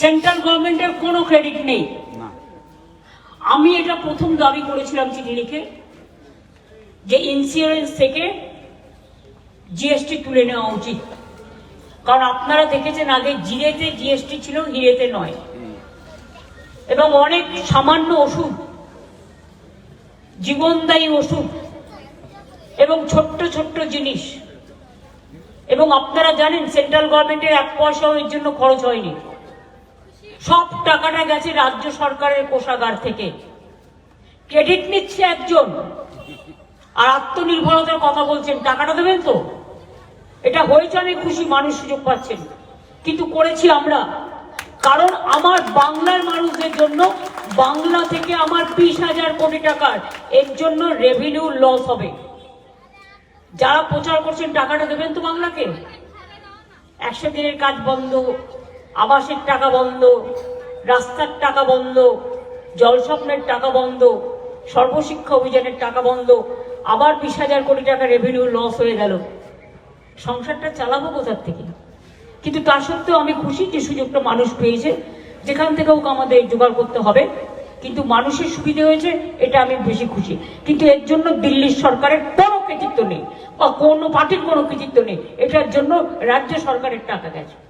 Central গভর্নমেন্টের কোনো credit নেই। আমি এটা প্রথম দাবি করেছিলাম চিঠি লিখে যে ইন্স্যুরেন্স থেকে জিএসটি তুলে নেওয়া উচিত। কারণ আপনারা দেখেছেন আগে জিরেতে জিএসটি ছিল হিরেতে নয়। এবং অনেক সামান্য ওষুধ জীবনদায়ী ওষুধ এবং ছোট্ট ছোট্ট জিনিস। এবং আপনারা জানেন সেন্ট্রাল গভর্নমেন্টের এক পয়সাও এর জন্য খরচ হয়নি। সব টাকাটা গেছে রাজ্য সরকারের কোষাগার থেকে। ক্রেডিট নিচ্ছে একজন। আর আত্মনির্ভরতার কথা বলছেন, টাকাটা দেবেন তো? এটা হয়েছে আমি খুশি, মানুষ সুযোগ পাচ্ছেন। কিন্তু করেছি আমরা। কারণ আমার বাংলার মানুষদের জন্য বাংলা থেকে আমার বিশ হাজার কোটি টাকার এর জন্য রেভিনিউ লস হবে। যারা প্রচার করছেন, টাকাটা দেবেন তো বাংলাকে? একশো দিনের কাজ বন্ধ আবাসের টাকা বন্ধ, রাস্তার টাকা বন্ধ, জলস্বপ্নের টাকা বন্ধ, সর্বশিক্ষা অভিযানের টাকা বন্ধ, আবার বিশ হাজার কোটি টাকা রেভিনিউ লস হয়ে গেল। সংসারটা চালাবো কোথার থেকে? কিন্তু তা সত্ত্বেও আমি খুশি যে সুযোগটা মানুষ পেয়েছে, যেখান থেকে হোক আমাদের জোগাড় করতে হবে। কিন্তু মানুষের সুবিধে হয়েছে, এটা আমি বেশি খুশি। কিন্তু এর জন্য দিল্লির সরকারের কোনো কৃতিত্ব নেই, বা কোনো পার্টির কোনো কৃতিত্ব নেই। এটার জন্য রাজ্য সরকারের টাকা গেছে।